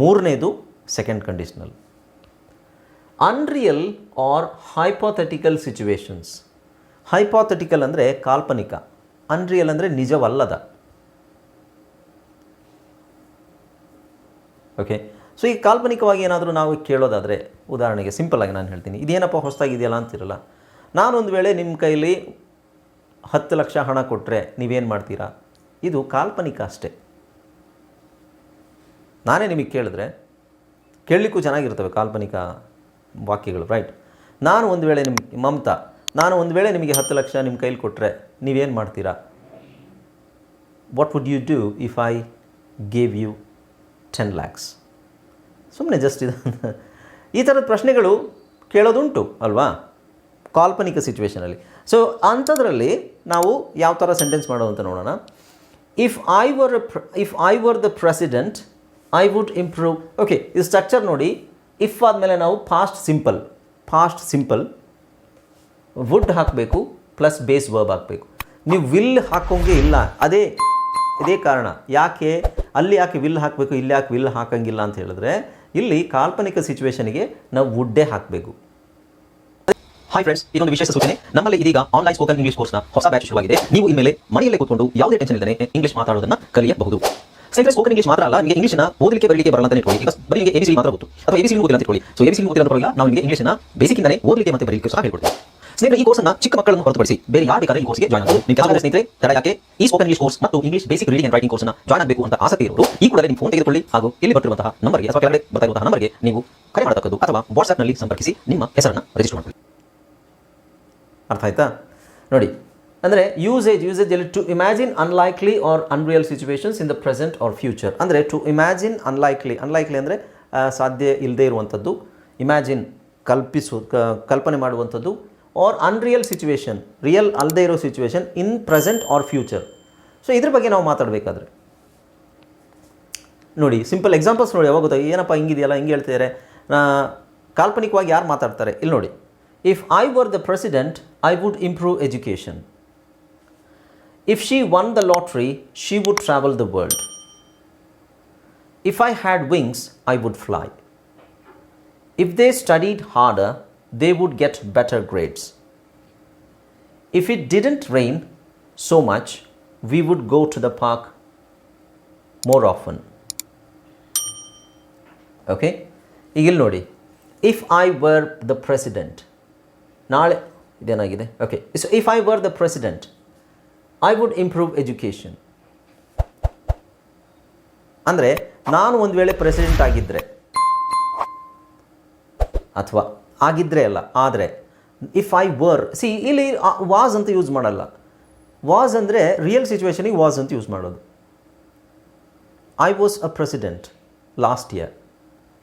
ಮೂರನೇದು second conditional unreal or hypothetical situations hypothetical ಅಂದರೆ ಕಾಲ್ಪನಿಕ. ಅನ್ರಿಯಲ್ ಅಂದರೆ ನಿಜವಲ್ಲದ. ಓಕೆ ಸೊ ಈ ಕಾಲ್ಪನಿಕವಾಗಿ ಏನಾದರೂ ನಾವು ಕೇಳೋದಾದರೆ, ಉದಾಹರಣೆಗೆ ಸಿಂಪಲ್ಲಾಗಿ ನಾನು ಹೇಳ್ತೀನಿ. ಇದೇನಪ್ಪ ಹೊಸದಾಗಿದೆಯಲ್ಲ ಅಂತಿರಲ್ಲ? ನಾನೊಂದು ವೇಳೆ ನಿಮ್ಮ ಕೈಲಿ ಹತ್ತು ಲಕ್ಷ ಹಣ ಕೊಟ್ಟರೆ ನೀವೇನು ಮಾಡ್ತೀರಾ? ಇದು ಕಾಲ್ಪನಿಕ ಅಷ್ಟೇ. ನಾನೇ ನಿಮಗೆ ಕೇಳಿದ್ರೆ ಕೇಳಲಿಕ್ಕೂ ಚೆನ್ನಾಗಿರ್ತವೆ ಕಾಲ್ಪನಿಕ ವಾಕ್ಯಗಳು ರೈಟ್ ನಾನು ಒಂದು ವೇಳೆ ನಿಮ್ಮ ಮಮತಾ, ನಾನು ಒಂದು ವೇಳೆ ನಿಮಗೆ ಹತ್ತು ಲಕ್ಷ ನಿಮ್ಮ ಕೈಲಿ ಕೊಟ್ಟರೆ ನೀವೇನು ಮಾಡ್ತೀರಾ? What would you do if I gave you ten lakhs ಸುಮ್ಮನೆ ಜಸ್ಟ್ ಇದು ಈ ಥರದ ಪ್ರಶ್ನೆಗಳು ಕೇಳೋದುಂಟು, ಅಲ್ವಾ? ಕಾಲ್ಪನಿಕ ಸಿಚುವೇಷನಲ್ಲಿ ಸೊ ಅಂಥದ್ರಲ್ಲಿ ನಾವು ಯಾವ ಥರ ಸೆಂಟೆನ್ಸ್ ಮಾಡೋದು ಅಂತ ನೋಡೋಣ if I were if I were the president I would improve okay ಇದು ಸ್ಟ್ರಕ್ಚರ್ ನೋಡಿ ಇಫ್ ಆದಮೇಲೆ ನಾವು past simple past simple would ಹಾಕಬೇಕು ಪ್ಲಸ್ ಬೇಸ್ ವರ್ಬ್ ಹಾಕಬೇಕು. ನೀವು ವಿಲ್ ಹಾಕೋಂಗೆ ಇಲ್ಲ. ಅದೇ, ಇದೇ ಕಾರಣ. ಯಾಕೆ? ಅಲ್ಲಿ ಯಾಕೆ ವಿಲ್ ಹಾಕಬೇಕು, ಇಲ್ಲಿ ಯಾಕೆ ವಿಲ್ ಹಾಕಂಗಿಲ್ಲ ಅಂತ ಹೇಳಿದ್ರೆ, ಇಲ್ಲಿ ಕಾಲ್ಪನಿಕ ಸಿಚುವೇಶನ್ಗೆ ನಾವು ವುಡ್ಡೇ ಹಾಕಬೇಕು. ಹಾಯ್ ಫ್ರೆಂಡ್ಸ್ ಇದೊಂದು ವಿಶೇಷ ಸೂಚನೆ. ನಮ್ಮಲ್ಲಿ ಇದೀಗ ಆನ್ಲೈನ್ ಸ್ಪೋಕನ್ ಇಂಗ್ಲಿಷ್ ಕೋರ್ಸ್ನ ಹೊಸ ಬ್ಯಾಚ್ ಶುರುವಾಗಿದೆ. ನೀವು ಇನ್ಮೇಲೆ ಮನೆಯಲ್ಲೇ ಕೂತ್ಕೊಂಡು ಯಾವುದೇ ಟೆನ್ಷನ್ ಇಲ್ಲದೆ ಇಂಗ್ಲಿಷ್ ಮಾತಾಡೋದನ್ನ ಕಲಿಯಬಹುದು. ಸ್ನೇಹಿತರೆ ಸ್ಪೋಕನ್ ಇಂಗ್ಲಿಷ್ ಮಾತ್ರ ಅಲ್ಲ, ನಿಮಗೆ ಇಂಗ್ಲಿಷ್ನ ಓದಲಿಕ್ಕೆ, ಬರಲಿಕ್ಕೆ ಬರಲ್ಲ ಅಂತ ಇಟ್ಕೊಳ್ಳಿ. ಬರೀ ನಿಮಗೆ ಎಬಿಸಿ ಮಾತ್ರ ಗೊತ್ತು. ಅಥವಾ ಎಬಿಸಿ ಓದಿಲ್ಲ ಅಂತ ಇಟ್ಕೊಳ್ಳಿ. ಸೊ ಎಬಿಸಿ ಅಂತ ಪರವಾಗಿಲ್ಲ ನಾವು ನಿಮಗೆ ಇಂಗ್ಲಿಷ್ನ ಬೇಸಿಕ್ ಇಂದಲೇ ಓದಲಿಕ್ಕೆ ಮತ್ತೆ ಬರಲಿಕ್ಕೆ ಸಹ ಹೇಳ್ಕೊಡ್ತೀವಿ. ಸ್ನೇಹಿತರೆ, ಈ ಕೋರ್ಸ್ನ ಚಿಕ್ಕ ಮಕ್ಕಳನ್ನು ಹೊರತುಪಡಿಸಿ ಬೇರೆ ಯಾರು ಬೇಕಾದ್ರೆ ಈ ಕೋರ್ಸ್ಗೆ ಜಾಯ್ನ್ ಆಗಬಹುದು ನಿಮ್ಮ ಕೆಲಸ ಸ್ನೇಹಿತರೆ, ತಡ ಯಾಕೆ? ಈ ಸ್ಪೋಕನ್ ಇಂಗ್ಲಿಷ್ ಕೋರ್ಸ್ ಮತ್ತು English basic reading and writing ಕೋರ್ಸ್ನ ಜಾಯ್ನ್ ಆಗಬೇಕು ಅಂತ ಆಸಕ್ತಿ ಇರೋರು, ಈ ಕೂಡಲೇ ನಿಮ್ಮ ಫೋನ್ ತೆಗೆದುಕೊಳ್ಳಿ. ಹಾಗೂ ಇಲ್ಲಿ ಬರ್ತಿರುವಂತಹ ನಂಬರ್ಗೆ ಅಥವಾ ಕೆಳಗಡೆ ಬರ್ತಾ ನಂಬರ್ಗೆ ನೀವು ಕರೆ ಮಾಡತಕ್ಕದ್ದು ಅಥವಾ ವಾಟ್ಸ್ಆಪ್ನಲ್ಲಿ ಸಂಪರ್ಕಿಸಿ ನಿಮ್ಮ ಹೆಸರನ್ನು ರಿಜಿಸ್ಟರ್ ಮಾಡಿಕೊಳ್ಳಿ. ಅರ್ಥ ಆಯ್ತಾ? ನೋಡಿ ಅಂದರೆ ಯೂಸೇಜ್ ಯೂಸೇಜ್ ಅಲ್ಲಿ to imagine unlikely or unreal situations in the present or future ಅಂದರೆ ಟು ಇಮ್ಯಾಜಿನ್ ಅನ್ಲೈಕ್ಲಿ ಅನ್ಲೈಕ್ಲಿ ಅಂದರೆ ಸಾಧ್ಯ ಇಲ್ಲದೆ ಇರುವಂಥದ್ದು ಇಮ್ಯಾಜಿನ್ ಕಲ್ಪಿಸು ಕಲ್ಪನೆ ಮಾಡುವಂಥದ್ದು ಆರ್ ಅನ್ರಿಯಲ್ ಸಿಚುವೇಶನ್ ರಿಯಲ್ ಅಲ್ಲದೆ ಇರೋ situation in present or future so ಇದ್ರ ಬಗ್ಗೆ ನಾವು ಮಾತಾಡಬೇಕಾದ್ರೆ, ನೋಡಿ ಸಿಂಪಲ್ ಎಕ್ಸಾಂಪಲ್ಸ್ ನೋಡಿ, ಯಾವಾಗ ಗೊತ್ತಾಗ ಏನಪ್ಪ ಹಿಂಗಿದೆಯಲ್ಲ, ಹಿಂಗೆ ಹೇಳ್ತಿದ್ದಾರೆ ಕಾಲ್ಪನಿಕವಾಗಿ ಯಾರು ಮಾತಾಡ್ತಾರೆ? ಇಲ್ಲಿ ನೋಡಿ if I were the president I would improve education if she won the lottery she would travel the world if I had wings I would fly if they studied harder they would get better grades if it didn't rain so much we would go to the park more often okay ಈಗ ಇಲ್ಲಿ ನೋಡಿ if I were the president ನಾಳೆ ಇದೇನಾಗಿದೆ okay so if I were the president I would improve education ಅಂದರೆ ನಾನು ಒಂದು ವೇಳೆ president ಆಗಿದ್ದರೆ ಅಥವಾ ಆಗಿದ್ದರೆ ಅಲ್ಲ, ಆದರೆ ಇಫ್ ಐ ವರ್ ಸಿ ಇಲ್ಲಿ ವಾಸ್ ಅಂತ ಯೂಸ್ ಮಾಡಲ್ಲ. ವಾಸ್ ಅಂದರೆ ರಿಯಲ್ ಸಿಚುವೇಶನಿಗೆ ವಾಸ್ ಅಂತ ಯೂಸ್ ಮಾಡೋದು. I was a president last year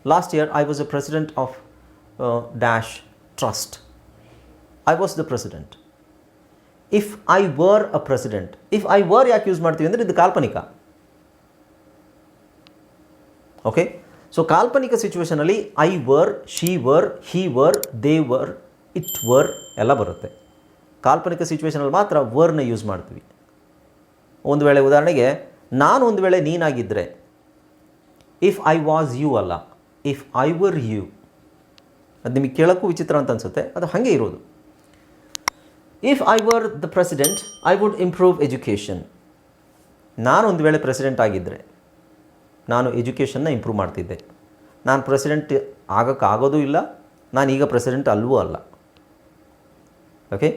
last year I was a president of dash trust I was the the president. I were a president if I were ಯಾಕೆ use ಮಾಡ್ತೀವಿ ಅಂದರೆ ಇದು ಕಾಲ್ಪನಿಕ. Okay so ಕಾಲ್ಪನಿಕ ಸಿಚುವೇಷನಲ್ಲಿ I were she were he were they were it were ಎಲ್ಲ ಬರುತ್ತೆ. ಕಾಲ್ಪನಿಕ ಸಿಚುವೇಷನಲ್ಲಿ ಮಾತ್ರ ವರ್ನ ಯೂಸ್ ಮಾಡ್ತೀವಿ. ಒಂದು ವೇಳೆ ಉದಾಹರಣೆಗೆ, ನಾನು ಒಂದು ವೇಳೆ ನೀನಾಗಿದ್ದರೆ ಇಫ್ ಐ ವಾಸ್ ಯು ಅಲ್ಲ ಇಫ್ ಐ ವರ್ ಯು ಅದು ನಿಮಗೆ ಕೇಳೋಕ್ಕೂ ವಿಚಿತ್ರ ಅಂತ ಅನಿಸುತ್ತೆ, ಅದು ಹಾಗೆ ಇರೋದು. If I were the president I would improve education ನಾನು ಒಂದು ವೇಳೆ ಪ್ರೆಸಿಡೆಂಟ್ ಆಗಿದ್ದರೆ ನಾನು ಎಜುಕೇಷನ್ನ ಇಂಪ್ರೂವ್ ಮಾಡ್ತಿದ್ದೆ. ನಾನು ಪ್ರೆಸಿಡೆಂಟ್ ಆಗೋಕ್ಕಾಗೋದೂ ಇಲ್ಲ, ನಾನು ಈಗ ಪ್ರೆಸಿಡೆಂಟ್ ಅಲ್ಲವೂ ಅಲ್ಲ. ಓಕೆ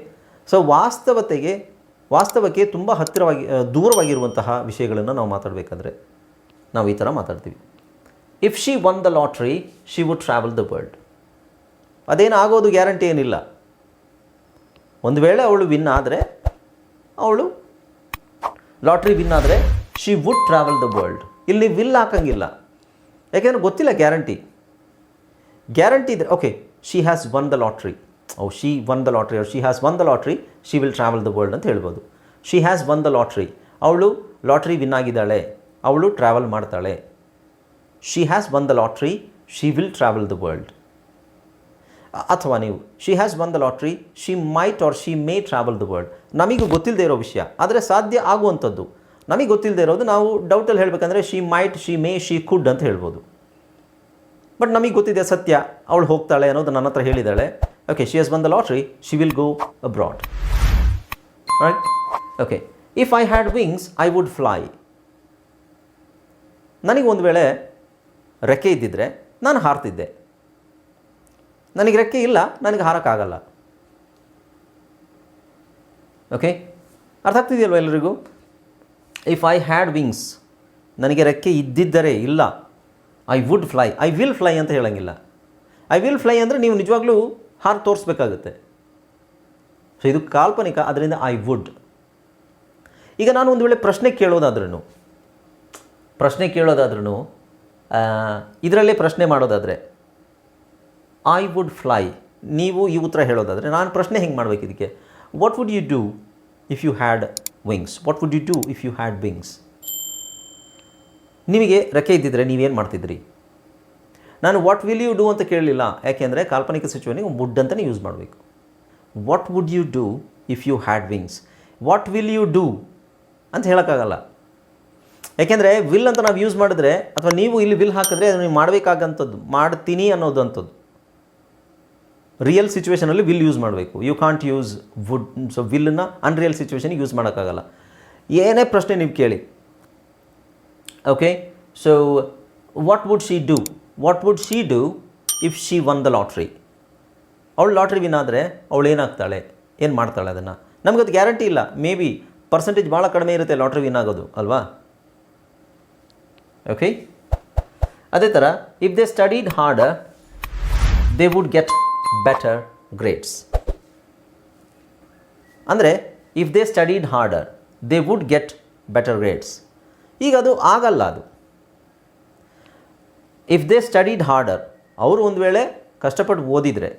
ಸೊ ವಾಸ್ತವತೆಗೆ, ವಾಸ್ತವಕ್ಕೆ ತುಂಬ ಹತ್ತಿರವಾಗಿ ದೂರವಾಗಿರುವಂತಹ ವಿಷಯಗಳನ್ನು ನಾವು ಮಾತಾಡಬೇಕಾದ್ರೆ, ನಾವು ಈ ಥರ ಮಾತಾಡ್ತೀವಿ. If she won the lottery she would travel the world ಅದೇನು ಆಗೋದು ಗ್ಯಾರಂಟಿ ಏನಿಲ್ಲ. ಒಂದು ವೇಳೆ ಅವಳು ವಿನ್ ಆದರೆ, ಅವಳು ಲಾಟ್ರಿ ವಿನ್ ಆದರೆ she would travel the world ಇಲ್ಲಿ ವಿಲ್ ಹಾಕಂಗಿಲ್ಲ. ಯಾಕೆಂದರೆ ಗೊತ್ತಿಲ್ಲ ಗ್ಯಾರಂಟಿ ಗ್ಯಾರಂಟಿ ಇದ್ರೆ okay she has won the lottery oh she won the lottery she has won the lottery she will travel the world ಅಂತ ಹೇಳ್ಬೋದು. She has won the lottery ಅವಳು lottery win ಆಗಿದ್ದಾಳೆ, ಅವಳು travel ಮಾಡ್ತಾಳೆ. She has won the lottery she will travel the world ಅಥವಾ ನೀವು she has won the lottery she might or she may travel the world ನಮಗೂ ಗೊತ್ತಿಲ್ಲದೆ ಇರೋ ವಿಷಯ, ಆದರೆ ಸಾಧ್ಯ ಆಗುವಂಥದ್ದು. ನಮಗೆ ಗೊತ್ತಿಲ್ಲದೆ ಇರೋದು ನಾವು ಡೌಟಲ್ಲಿ ಹೇಳಬೇಕಂದ್ರೆ she might she may she could ಅಂತ ಹೇಳ್ಬೋದು. ಬಟ್ ನಮಗೆ ಗೊತ್ತಿದೆ ಸತ್ಯ, ಅವಳು ಹೋಗ್ತಾಳೆ ಅನ್ನೋದು ನನ್ನ ಹತ್ರ ಹೇಳಿದ್ದಾಳೆ. Okay she has won the lottery she will go abroad right okay if I had wings I would fly ನನಗೆ ಒಂದು ವೇಳೆ ರೆಕ್ಕೆ ಇದ್ದಿದ್ರೆ, ನಾನು ಹಾರ್ತಿದ್ದೆ. ನನಗೆ ರೆಕ್ಕೆ ಇಲ್ಲ, ನನಗೆ ಹಾರೋಕ್ಕಾಗಲ್ಲ. ಓಕೆ ಅರ್ಥ ಆಗ್ತಿದೆಯಲ್ವ ಎಲ್ಲರಿಗೂ ಇಫ್ ಐ ಹ್ಯಾಡ್ ವಿಂಗ್ಸ್ ನನಗೆ ರೆಕ್ಕೆ ಇದ್ದಿದ್ದರೆ ಇಲ್ಲ. I would fly I will fly ಅಂತ ಹೇಳೋಂಗಿಲ್ಲ. ಐ ವಿಲ್ ಫ್ಲೈ ಅಂದರೆ ನೀವು ನಿಜವಾಗ್ಲೂ ಹಾರು ತೋರಿಸ್ಬೇಕಾಗುತ್ತೆ. ಸೊ ಇದು ಕಾಲ್ಪನಿಕ, ಅದರಿಂದ ಐ ವುಡ್ ಈಗ ನಾನು ಒಂದು ವೇಳೆ ಪ್ರಶ್ನೆ ಕೇಳೋದಾದ್ರೂ ಪ್ರಶ್ನೆ ಕೇಳೋದಾದ್ರೂ ಇದರಲ್ಲೇ ಪ್ರಶ್ನೆ ಮಾಡೋದಾದರೆ ಐ ವುಡ್ ಫ್ಲೈ ನೀವು ಈ ಉತ್ತರ ಹೇಳೋದಾದರೆ ನಾನು ಪ್ರಶ್ನೆ ಹೆಂಗೆ ಮಾಡಬೇಕು ಇದಕ್ಕೆ? What would you do if you had wings what would you do if you had wings ನಿಮಗೆ ರೆಕ್ಕೆ ಇದ್ದಿದ್ದರೆ ನೀವೇನು ಮಾಡ್ತಿದ್ರಿ? ನಾನು ವಾಟ್ ವಿಲ್ ಯು ಡೂ ಅಂತ ಕೇಳಲಿಲ್ಲ. ಯಾಕೆಂದರೆ ಕಾಲ್ಪನಿಕ ಸಿಚುವನಿಗೆ ವುಡ್ ಅಂತಲೇ ಯೂಸ್ ಮಾಡಬೇಕು. What would you do if you had wings what will you do ಅಂತ ಹೇಳೋಕ್ಕಾಗಲ್ಲ. ಯಾಕೆಂದರೆ ವಿಲ್ ಅಂತ ನಾವು ಯೂಸ್ ಮಾಡಿದ್ರೆ ಅಥವಾ ನೀವು ಇಲ್ಲಿ ವಿಲ್ ಹಾಕಿದ್ರೆ ಅದು ನೀವು ಮಾಡಬೇಕಾಗಂಥದ್ದು ಮಾಡ್ತೀನಿ ಅನ್ನೋದು ಅಂಥದ್ದು ರಿಯಲ್ ಸಿಚುವೇಷನಲ್ಲಿ ವಿಲ್ ಯೂಸ್ ಮಾಡಬೇಕು. You can't use would so ವಿಲ್ಲನ್ನು unreal ಸಿಚುವೇಷನಿಗೆ ಯೂಸ್ ಮಾಡೋಕ್ಕಾಗಲ್ಲ. ಏನೇ ಪ್ರಶ್ನೆ ನೀವು ಕೇಳಿ. Okay so what would she do what would she do if she won the lottery ಅವಳು ಲಾಟ್ರಿ ವಿನ್ ಆದರೆ ಅವಳು ಏನಾಗ್ತಾಳೆ? ಏನು ಮಾಡ್ತಾಳೆ ಅದನ್ನು? ನಮಗದು ಗ್ಯಾರಂಟಿ ಇಲ್ಲ. ಮೇ ಬಿ ಪರ್ಸೆಂಟೇಜ್ ಭಾಳ ಕಡಿಮೆ ಇರುತ್ತೆ ಲಾಟ್ರಿ ವಿನ್ ಆಗೋದು, ಅಲ್ವಾ? ಓಕೆ ಅದೇ ಥರ if they studied hard they would get better grades ಅಂದರೆ if they studied harder they would get better grades ಈಗ ಅದು ಆಗಲ್ಲ ಅದು. ಇಫ್ ದೇ ಸ್ಟಡೀಡ್ ಹಾರ್ಡರ್ ಅವರು ಒಂದು ವೇಳೆ ಕಷ್ಟಪಟ್ಟು ಓದಿದರೆ,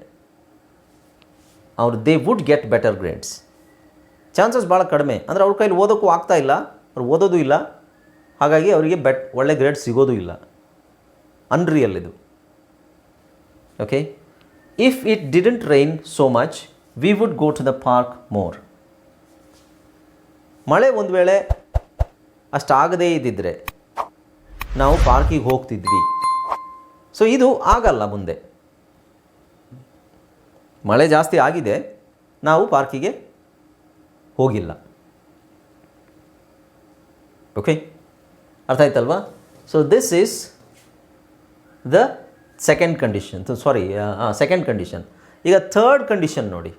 ಅವರು they would get better grades chances ಭಾಳ ಕಡಿಮೆ. ಅಂದರೆ ಅವ್ರ ಕೈಲಿ ಓದೋಕ್ಕೂ ಆಗ್ತಾ ಇಲ್ಲ, ಅವ್ರು ಓದೋದು ಇಲ್ಲ. ಹಾಗಾಗಿ ಅವರಿಗೆ ಬೆಟ್ ಒಳ್ಳೆ ಗ್ರೇಡ್ ಸಿಗೋದು ಇಲ್ಲ. ಅನ್ರಿಯಲ್ ಇದು. ಓಕೆ ಇಫ್ it didn't rain so much, we would go to the park more. ಮಳೆ ಒಂದು ವೇಳೆ ಅಷ್ಟಾಗದೇ ಇದ್ದಿದ್ರೆ ನಾವು ಪಾರ್ಕಿಗೆ ಹೋಗ್ತಿದ್ವಿ. ಸೊ ಇದು ಆಗಲ್ಲ ಮುಂದೆ. ಮಳೆ ಜಾಸ್ತಿ ಆಗಿದೆ ನಾವು ಪಾರ್ಕಿಗೆ ಹೋಗಿಲ್ಲ. ಓಕೆ ಅರ್ಥ ಆಯ್ತಲ್ವಾ? So this is the second condition sorry second condition ಈಗ ಥರ್ಡ್ ಕಂಡೀಷನ್ ನೋಡಿ.